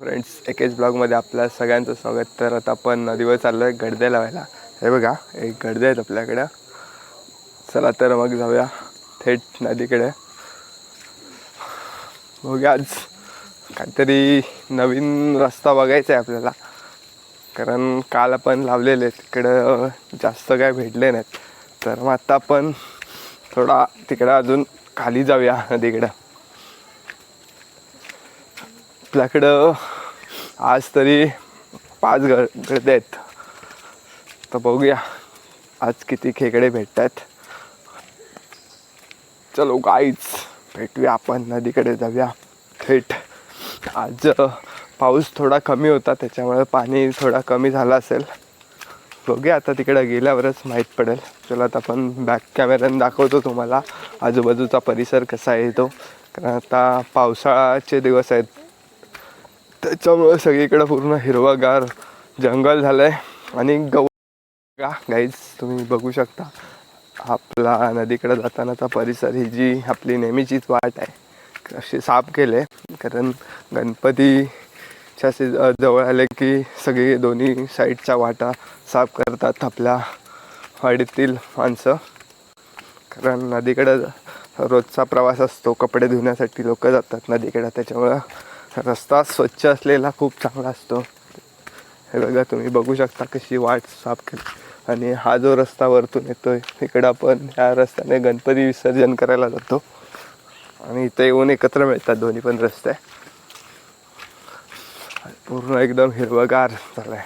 Friends एकेच ब्लॉगमध्ये आपल्या सगळ्यांचं स्वागत. तर आता आपण नदीवर चाललो आहे गडदे लावायला. हे बघा एक गडदे आहेत आपल्याकडं. चला तर मग जाऊया थेट नदीकडे. बघूया आज काहीतरी नवीन रस्ता बघायचा आहे आपल्याला. कारण काल आपण लावलेले तिकडं जास्त काय भेटले नाहीत. तर मग आता आपण थोडा तिकडं अजून खाली जाऊया नदीकडं. आपल्याकडं आज तरी पाच गड गडदे आहेत. तर बघूया आज किती खेकडे भेटत आहेत चलो गाईच भेटूया आपण नदीकडे जाऊया. थेट आज पाऊस थोडा कमी होता त्याच्यामुळे पाणी थोडा कमी झाला असेल. बघूया आता तिकडे गेल्यावरच माहीत पडेल. चला आता आपण बॅक कॅमेऱ्याने दाखवतो तुम्हाला. आजूबाजूचा परिसर कसा आहे तो. कारण आता पावसाळ्याचे दिवस आहेत. त्याच्यामुळं सगळीकडं पूर्ण हिरवागार जंगल झालं आहे आणि गव गाईज तुम्ही बघू शकता. आपला नदीकडे जातानाचा परिसर ही जी आपली नेहमीचीच वाट आहे. अशी साफ केले कारण गणपतीच्या सी जवळ आले की सगळी दोन्ही साईडच्या वाटा साफ करतात आपल्या वाडीतील माणसं. कारण नदीकडं रोजचा प्रवास असतो. कपडे धुण्यासाठी लोक जातात नदीकडं. त्याच्यामुळं रस्ता स्वच्छ असलेला खूप चांगला असतो. हे बघा तुम्ही बघू शकता कशी वाट साफ केली. आणि हा जो रस्ता वरतून येतोय इकडं आपण ह्या रस्त्याने गणपती विसर्जन करायला जातो. आणि इथे येऊन एकत्र मिळतात दोन्ही पण रस्ते. पूर्ण एकदम हिरवगार आहे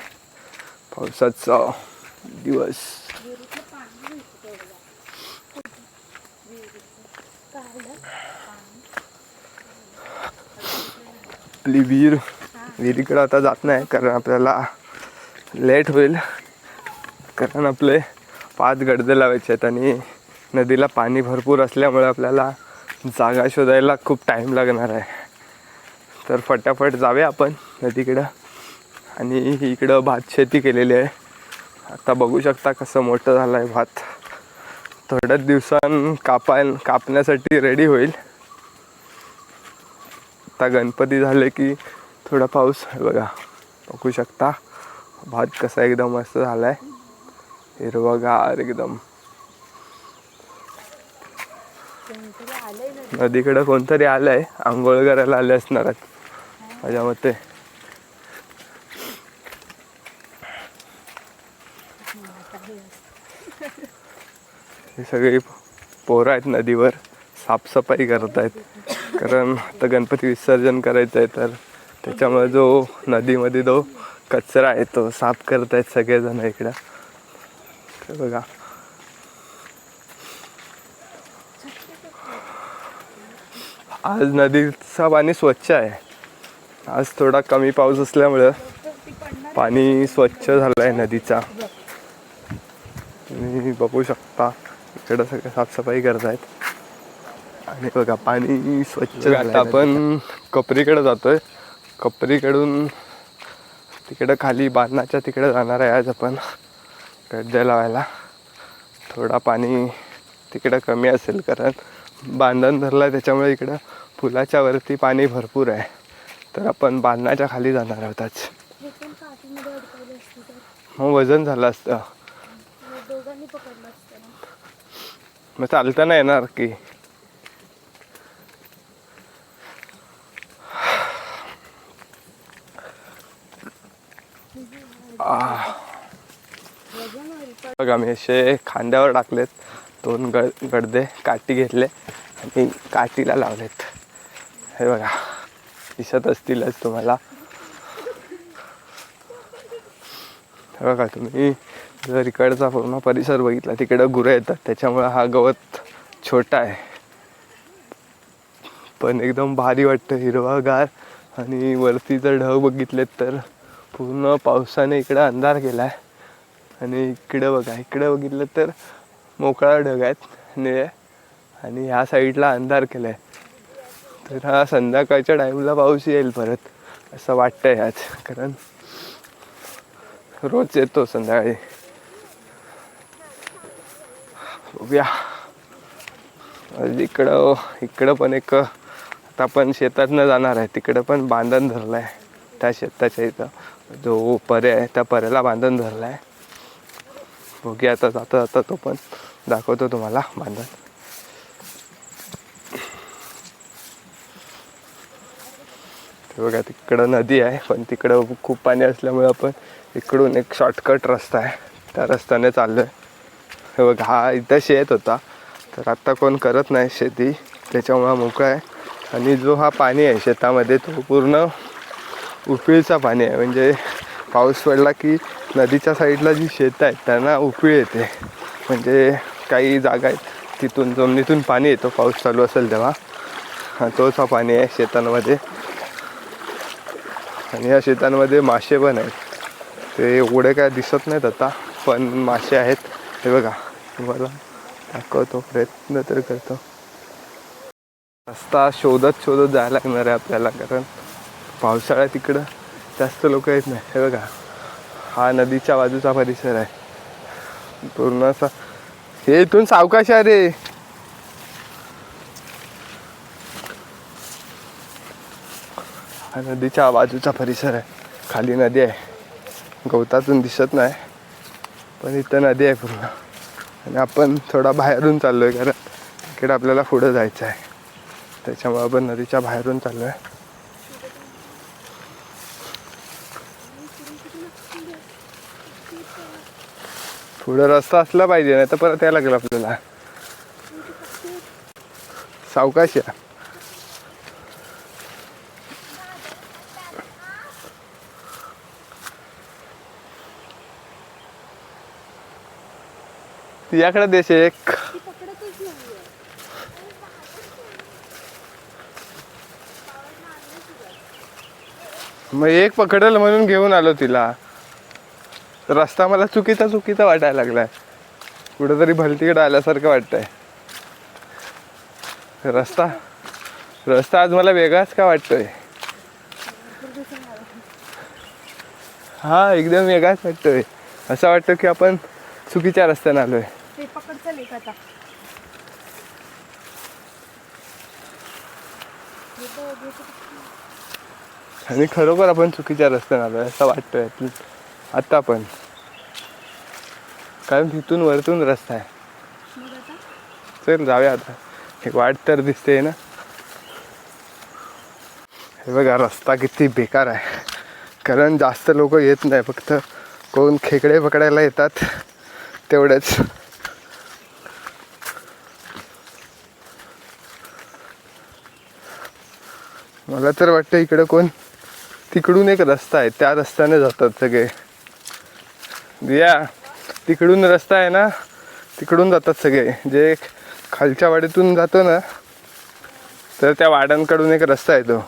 पावसाचा दिवस. आपली विहीर विहिरीकडे आता जात नाही कारण आपल्याला लेट होईल. कारण आपले पाच गडदे लावायचे आहेत आणि नदीला पाणी भरपूर असल्यामुळे आपल्याला जागा शोधायला खूप टाईम लागणार आहे. तर फटाफट जाऊया आपण नदीकडं. आणि इकडं भात शेती केलेली आहे. आता बघू शकता कसं मोठं झालं आहे भात. थोड्याच दिवसां कापाय कापण्यासाठी रेडी होईल. आता गणपती झाले की थोडा पाऊस आहे बघा. बघू शकता. भात कसा एकदम मस्त झाला आहे हिरवगार एकदम. नदीकडं कोणतरी आलंय. आंघोळ करायला आले असणार आहेत. माझ्या मते. हे सगळी पोरं आहेत नदीवर. साफसफाई करत आहेत कारण आता गणपती विसर्जन करायचं आहे तर त्याच्यामुळे जो नदीमध्ये जो कचरा आहे तो साफ करत आहेत सगळेजण इकडं. तर बघा. आज नदीचा पाणी स्वच्छ आहे. आज थोडा कमी पाऊस असल्यामुळं पाणी स्वच्छ झालं आहे नदीचा. तुम्ही बघू शकता इकडं सगळं साफसफाई करत आहेत आणि बघा पाणी स्वच्छ झालं आता आपण कपरीकडे जातोय. कपरीकडून तिकडं खाली बांधण्याच्या तिकडे जाणार आहे आज आपण. गड्डे लावायला. थोडा पाणी तिकडं कमी असेल कारण बांधण धरलं आहे त्याच्यामुळे इकडं पुलाच्या वरती पाणी भरपूर आहे. तर आपण बांधण्याच्या खाली जाणार आहोत आज. हे मग वजन झालं असतं. मग दोघांनी पकडलं असतं ना. मग चालताना येणार की आह. वजन होईल पण बघा मी असे खांद्यावर टाकलेत. दोन गड गडदे काठी घेतले आणि काठीला लावलेत. हे बघा दिसत असतीलच तुम्हाला. हे बघा तुम्ही जर इकडचा पूर्ण परिसर बघितला तिकडं गुरं येतात. त्याच्यामुळे हा गवत छोटा आहे. पण एकदम भारी वाटतं हिरवागार. आणि वरती जर ढग बघितलेत तर पूर्ण पावसाने इकडं अंधार केला आहे आणि इकडं बघा इकडं बघितलं तर मोकळा ढग आहेत निळे. आणि ह्या साईडला अंधार केला आहे तर हा संध्याकाळच्या टाईमला पाऊस येईल परत असं वाटतंय आज कारण रोज येतो संध्याकाळी. बघूया. इकडं इकडं पण एक आता आपण शेतातनं जाणार आहे तिकडं पण बांधण धरलं आहे त्या शेताच्या इथं. जो परे आहे त्या पर्याला बांधण धरला आहे भोगी आता जाता जाता तो पण दाखवतो तुम्हाला बांधण ते बघा तिकडं नदी आहे पण तिकडं खूप पाणी असल्यामुळे आपण इकडून एक शॉर्टकट रस्ता आहे. त्या रस्त्याने चाललो आहे हे बघा हा इथं शेत होता. तर आत्ता कोण करत नाही शेती त्याच्यामुळं मोकळा आहे. आणि जो हा पाणी आहे शेतामध्ये तो पूर्ण उकळीचा पाणी आहे. म्हणजे पाऊस पडला की नदीच्या साईडला जी शेतं आहेत त्यांना उकळी येते. म्हणजे काही जागा आहेत तिथून जमिनीतून पाणी येतो पाऊस चालू असेल तेव्हा. तोच हा पाणी आहे शेतांमध्ये. आणि या शेतांमध्ये मासे पण आहेत. ते एवढे काय दिसत नाहीत आता पण मासे आहेत. हे बघा तुम्हाला दाखवतो प्रयत्न तर करतो. रस्ता शोधत शोधत जायला लागणार आहे आपल्याला कारण पावसाळ्यात तिकडं. जास्त लोक येत नाही. हे बघा. हा नदीच्या बाजूचा परिसर आहे. पूर्ण असा हे इथून सावकाश आहे रे. हा नदीच्या बाजूचा परिसर आहे. खाली नदी आहे. गवतातून दिसत नाही. पण इथं नदी आहे पूर्ण. आणि आपण थोडा बाहेरून चाललो आहे कारण इकडे आपल्याला पुढं जायचं आहे. त्याच्यामुळे आपण नदीच्या बाहेरून चाललो आहे पुढं रस्ता असला पाहिजे नाही तर परत यायला लागेल आपल्याला. सावकाश या. याकडे देश एक. मग एक पकडल म्हणून घेऊन आलो तिला. रस्ता मला चुकीचा चुकीचा वाटायला लागलाय. कुठंतरी भलतीकडे आल्यासारखं वाटतंय. रस्ता रस्ता आज मला वेगळाच का वाटतोय? हा एकदम वेगळाच वाटतोय. असं वाटतं की आपण चुकीच्या रस्त्याने आलोय. आणि खरोखर आपण चुकीच्या रस्त्याने आलोय असं वाटतोय. आत्ता पण. कारण तिथून वरतून रस्ता आहे. चल जाऊया आता. एक वाट तर दिसते ना. हे बघा रस्ता किती बेकार आहे. कारण जास्त लोक येत नाही फक्त कोण खेकडे पकडायला येतात तेवढेच. मला तर वाटतं इकडं कोण तिकडून एक रस्ता आहे. त्या रस्त्याने जातात सगळे. या तिकडून रस्ता आहे ना तिकडून जातात सगळे. जे खालच्या वाडीतून जातो ना तर त्या वाड्यांकडून एक रस्ता येतो.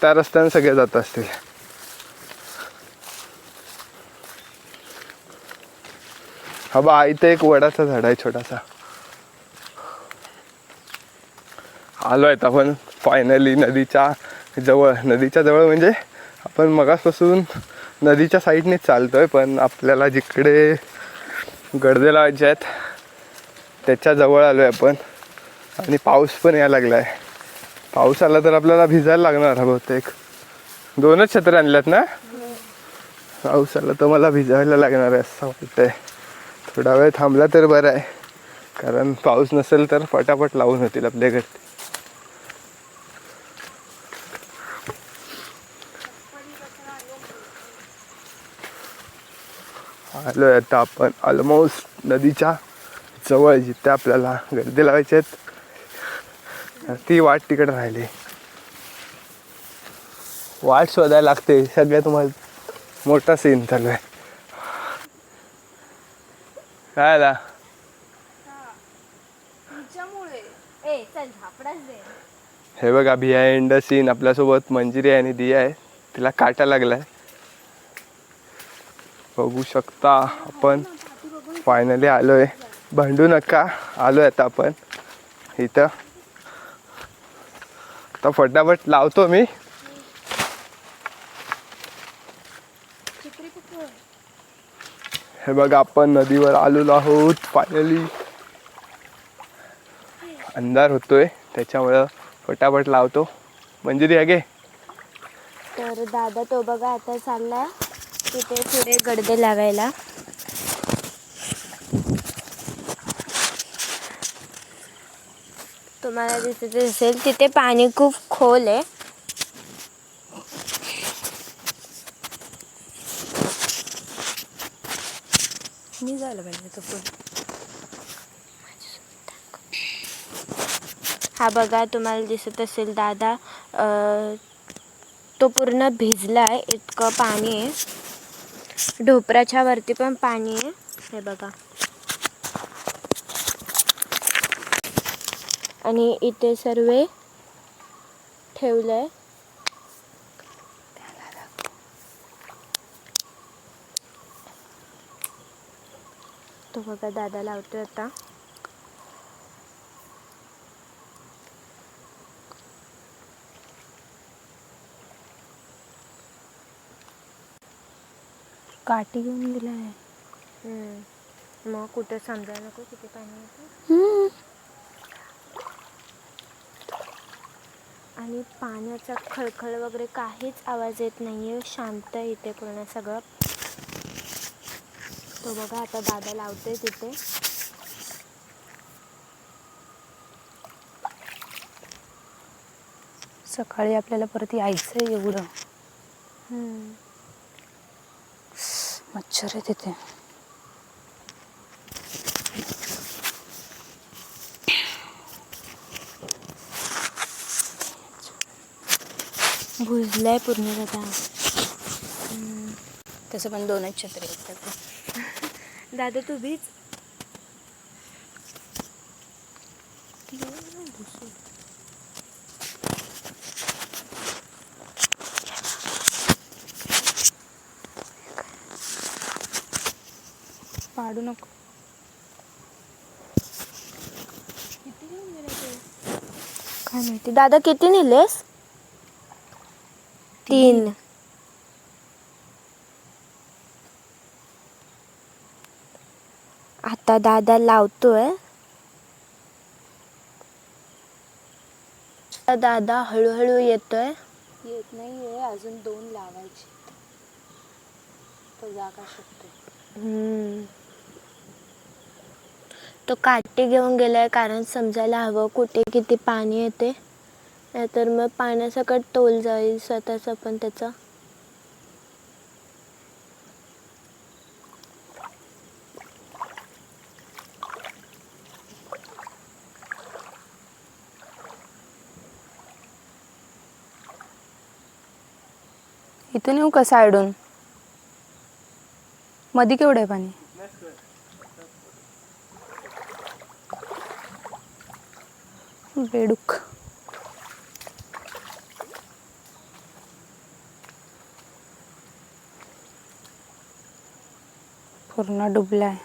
त्या रस्त्याने सगळे जात असतील. हा बा इथे एक वडाचा झाड आहे छोटासा. आलो आहेत आपण फायनली नदीच्या जवळ. नदीच्या जवळ म्हणजे आपण मगासपासून नदीच्या साईडनेच चालतोय पण आपल्याला जिकडे गडदे लावायचे आहेत त्याच्याजवळ आलो आहे आपण. आणि पाऊस पण यायला लागला आहे पाऊस आला तर आपल्याला भिजायला लागणार हा बहुतेक. दोनच छत्र आणल्यात ना? पाऊस आला तर मला भिजायला लागणार आहे असं वाटतंय. थोडा वेळ थांबला तर बरं आहे. कारण पाऊस नसेल तर फटाफट लावून होतील आपल्याकडे आलोय आता आपण ऑलमोस्ट नदीच्या जवळ जिथे आपल्याला गर्दी लावायची आहेत. ती वाट तिकडे राहिली. वाट शोधायला लागते. सगळ्यात तुम्हाला मोठा सीन चालू आहे. काय आला दे. हे बघा बिहाइंड द सीन आपल्यासोबत मंजिरी आहे आणि दिया आहे. तिला काटा लागलाय. बघू शकता आपण. फायनली आलोय. भांडू नका. आलोय आता आपण. इथं. आता फटाफट लावतो मी. हे बघा आपण नदीवर आलेलो आहोत. फायनली अंधार होतोय. त्याच्यामुळं फटाफट लावतो. म्हणजे आहे गे तर दादा तो बघा आता चालला तिथे पुढे गडदे लावायला तुम्हाला दिसत असेल तिथे पाणी खूप खोल आहे. मी जायला पाहिजे तो हा बघा तुम्हाला दिसत असेल दादा तो पूर्ण भिजला आहे इतकं पाणी आहे. ढोपराच्या वरती पण पाणी आहे. हे बघा. आणि इथे सर्व ठेवलंय. तो बघा दादा लावतोय आता. काठी घेऊन गेलाय. हम्म. मग कुठं समजायला नको किती पाणी येतं? आणि पाण्याचा खळखळ वगैरे काहीच आवाज येत नाहीये शांत आहे इथे पूर्ण सगळं. तो बघा आता दादा लावतोय तिथे. सकाळी आपल्याला परत यायचं आहे एवढं. हम्म. मच्छर आहे तिथे भुजलाय पूर्ण दादा. तसं पण दोनच छत्री आहेत. दादा तू बीच पाडू नको काय माहिती? दादा किती नेलेस? तीन. आता दादा लावतोय. आता दादा हळूहळू येतोय. येत नाही आहे अजून दोन लावायचे. तो जागा शकतो हम्म. तो काठी घेऊन गेलाय कारण समजायला हवं कुठे किती पाणी येते. नाहीतर मग पाण्यासकट तोल जाईल स्वतःचा पण त्याचा. इथून येऊ का साईडून? मध्ये केवढं आहे पाणी? बेडूक पूर्ण डुबलाय.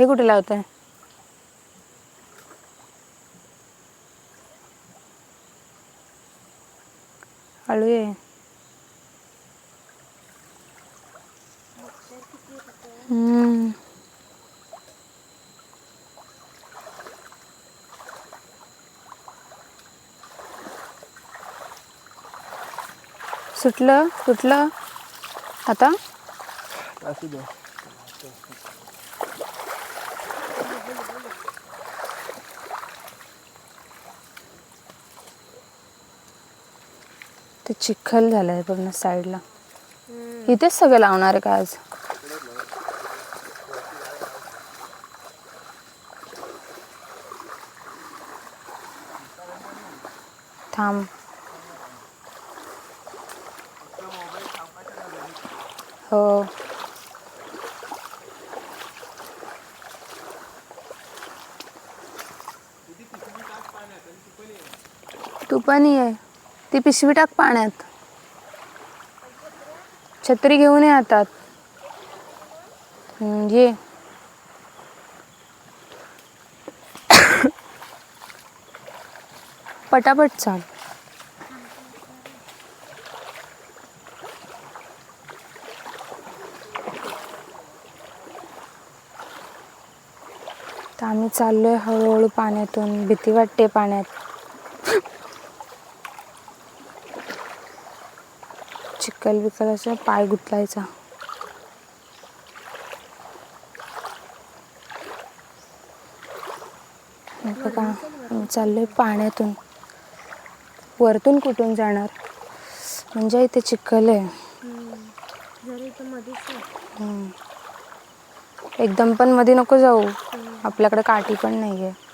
हे कुठे लावत आहे आळू ये. हम्म. सुटलं सुटलं. आता? ते चिखल झालंय आहे पूर्ण साईडला. इथेच सगळं लावणार आहे का आज? थांब. हो. तू पण ये. ती पिशवी टाक पाण्यात. छत्री घेऊन ये हातात ये. पटापट चाल. तर आम्ही चाललोय हळूहळू पाण्यातून भीती वाटते पाण्यात. चिखल बिकल असं पाय गुतलायचा. बघा आम्ही चाललोय पाण्यातून. वरतून कुठून जाणार? म्हणजे इथे चिखल आहे आहे. एकदम पण मध्ये नको जाऊ. आपल्याकडे काठी पण नाहीये. हे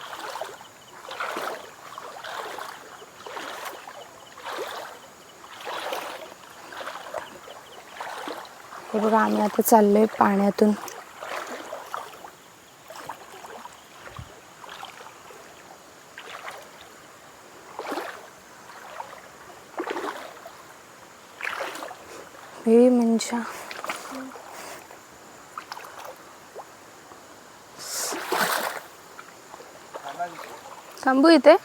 बघा आम्ही आता चाललोय पाण्यातून. हे म्हणजे थांबू इथे.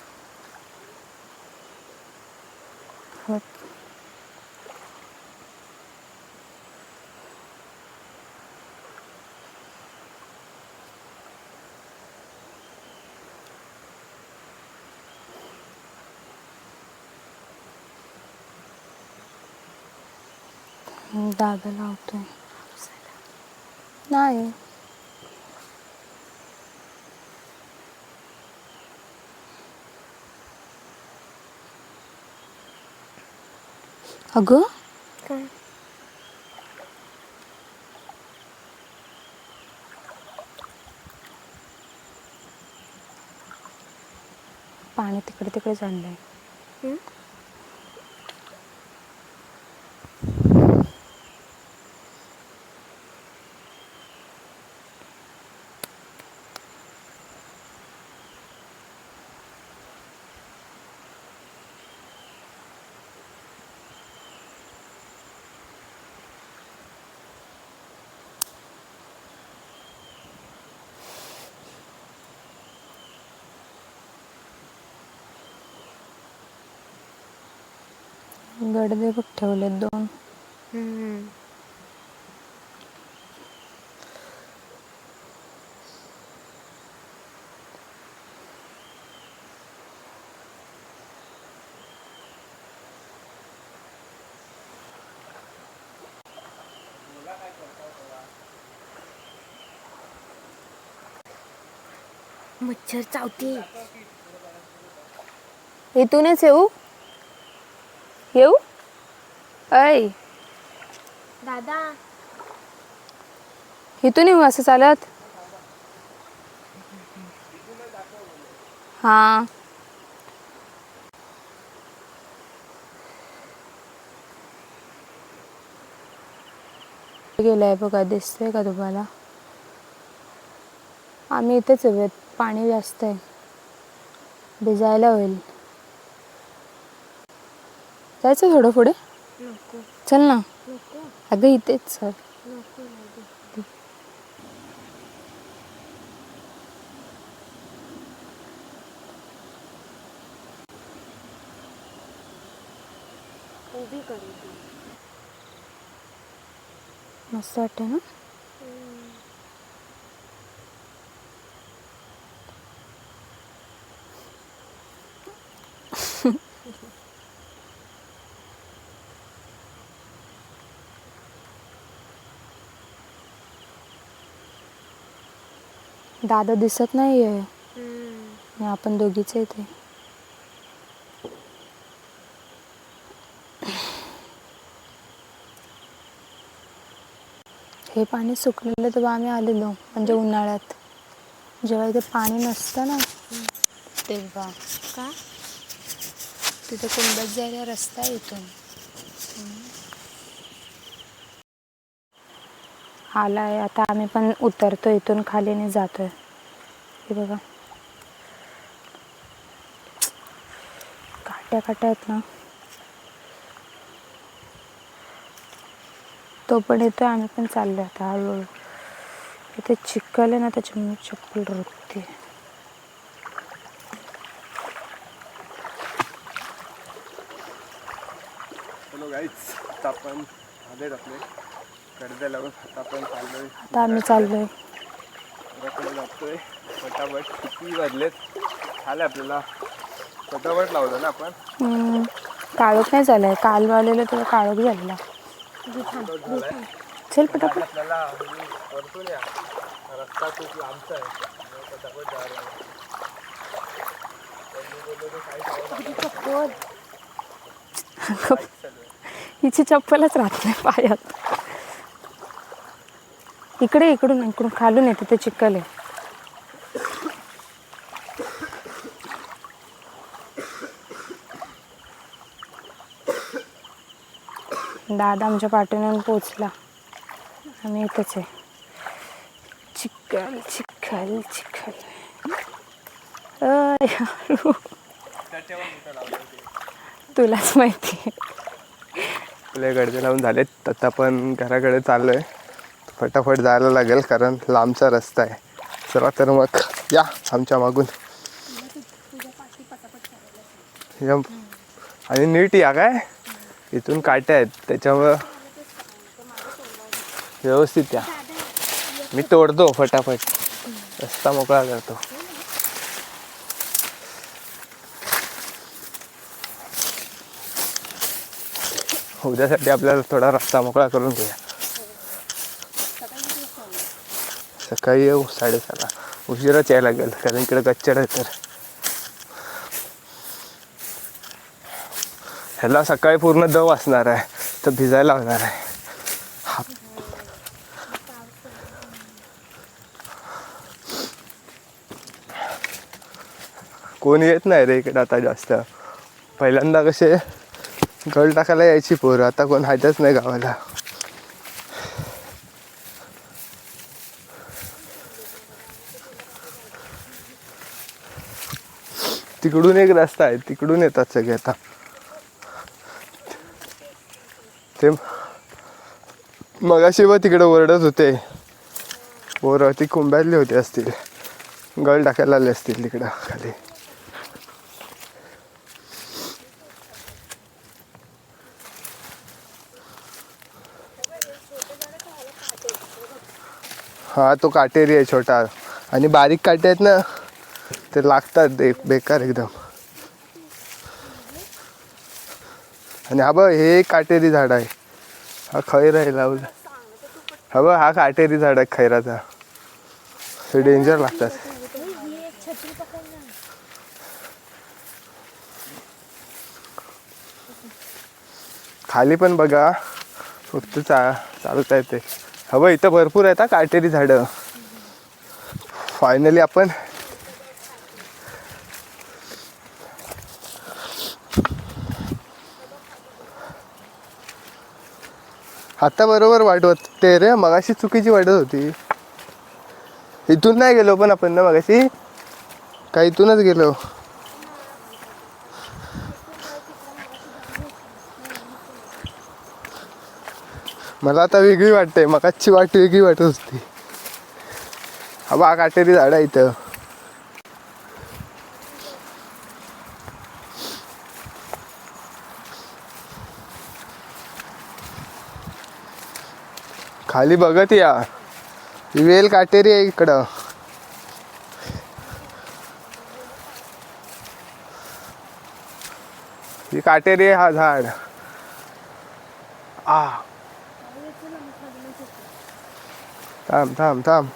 दादा लावतोय. नाही. अगं? काय? पाणी तिकडे तिकडे चाललंय हं? गडदे बघ ठेवलेत दोन. हम्म. मच्छर चावती. इथूनच येऊ? येऊ? ऐ. दादा. इथून येऊ असं चालत? हा. गेलाय बघा दिसतंय का तुम्हाला? आम्ही इथेच हवेत पाणी जास्त आहे. भिजायला होईल. जायचं थोडं पुढे? चल ना. अगं इथेच ती मस्त वाटतं ना? दादा दिसत नाहीये. हम्म. आणि आपण दोघीच इथे हे पाणी सुकलेलं तेव्हा आम्ही आलेलो म्हणजे उन्हाळ्यात. जेव्हा इथे पाणी नसतं ना. तेव्हा. का? तिथे कुंभत जायला रस्ता आहे इथून. आला आहे आता आम्ही पण उतरतो इथून खालीने जातोय. हे बघा. काट्या काट्या आहेत ना. तो पण येतोय आम्ही पण चाललोय आता हळूहळू. इथे चिखल आहे ना त्याच्यामुळे चप्पल रोखते. हॅलो गाईच आपण आले आपले. लावून आता आपण चाललोय आता आम्ही चाललोय. घराकडे जातोय फटाफट. किती वाजलेत? झालं आपल्याला. फटाफट लावलं ना आपण? हम्म, काळोख नाही झालाय. काल आलेलं तेव्हा काळोख झालेला. झालाय चल पटापट. आपल्याला परतून या रस्ता खूप लांबचा आहे. त्यामुळे फटाफट जायला लागेल. त्यांनी हिची चप्पलच राहत नाही पायात. इकडे इकडून इकडून खालून येते ते चिखल आहे. दादा आमच्या पाठीने पोचला. आम्ही इथंच आहे. चिखल चिखल चिखल. तुलाच माहिती आहे. आपले गडजे लावून झालेत आता पण घराकडे चाललोय. फटाफट जायला लागेल कारण लांबचा रस्ता आहे. चला तर मग या आमच्या मागून. या. आणि नीट या काय? इथून काट्या आहेत त्याच्यामुळं व्यवस्थित या. मी तोडतो फटाफट. रस्ता मोकळा करतो. उद्यासाठी आपल्याला थोडा रस्ता मोकळा करून घेऊया. सकाळी येऊ साडेसहाला. उशिराच यायला लागेल कारण इकडे कच्चड आहे तर. ह्याला सकाळी पूर्ण दव असणार आहे तर भिजायला लागणार आहे. हा- येत नाही रे इकडे आता जास्त. पहिल्यांदा कसे गळ टाकायला यायची पोरं आता कोण हायतच नाही गावाला. तिकडून एक रस्ता आहे तिकडून येतात सगळे आता. ते मगाशी व तिकडे ओरडत होते. ओर ती कुंभ्यातली होती असतील. गळ टाकायला आले असतील तिकडं खाली. हा तो काटेरी आहे छोटा. आणि बारीक काटे आहेत ना? ते लागतात ते बेकार एकदम. आणि हा बघ हे काटेरी झाड आहे. हा खैर आहे लावलं हा बघ हा काटेरी झाड आहे खैराचा. हे डेंजर लागतात. खाली पण बघा. फक्त चा चालता ते. हवं इथं भरपूर आहेत हा काटेरी झाडं. फायनली आपण आता बरोबर वाटवत ते रे मगाशी चुकीची वाटत होती. इथून नाही गेलो पण आपण ना मगाशी. का इथूनच गेलो? मला आता वेगळी वाटते मगाची वाट वेगळी वाटत होती. हा बा काटेरी झाड इथं. खाली बघत या. वेल काटेरी आहे इकडं. ही काटेरी आहे हा झाड. आ. थांब थांब थांब.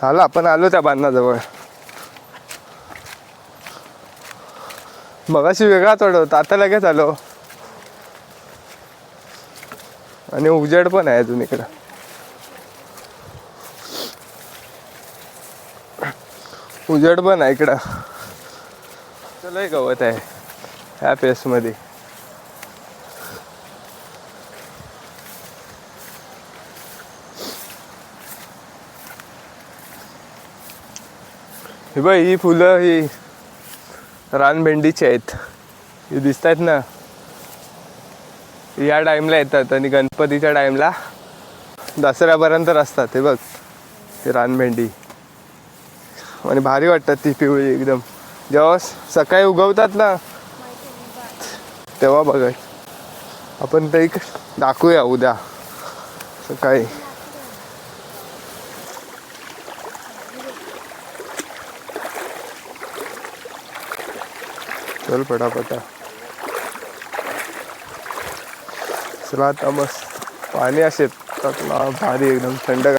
झालं आपण आलो त्या बांधाजवळ मगाशी वेगळा चढवत आता लगेच आलो. आणि उजेड पण आहे अजून इकडं. उजड पण आहे इकडं. चलय गवत आहे ह्या पेसमध्ये हे बाई ही फुलं ही रानभेंडीचे आहेत. हे दिसत आहेत ना? या टाईमला येतात आणि गणपतीच्या टाईमला दसऱ्यापर्यंत असतात हे बघ ते रानभेंडी. आणि भारी वाटतात ती पिवळी एकदम. जेव्हा सकाळी उगवतात ना तेव्हा बघ आपण ते दाखवूया उद्या. सकाळी. चल पटापटा चला आता मस्त. पाणी असेल. भारी एकदम थंड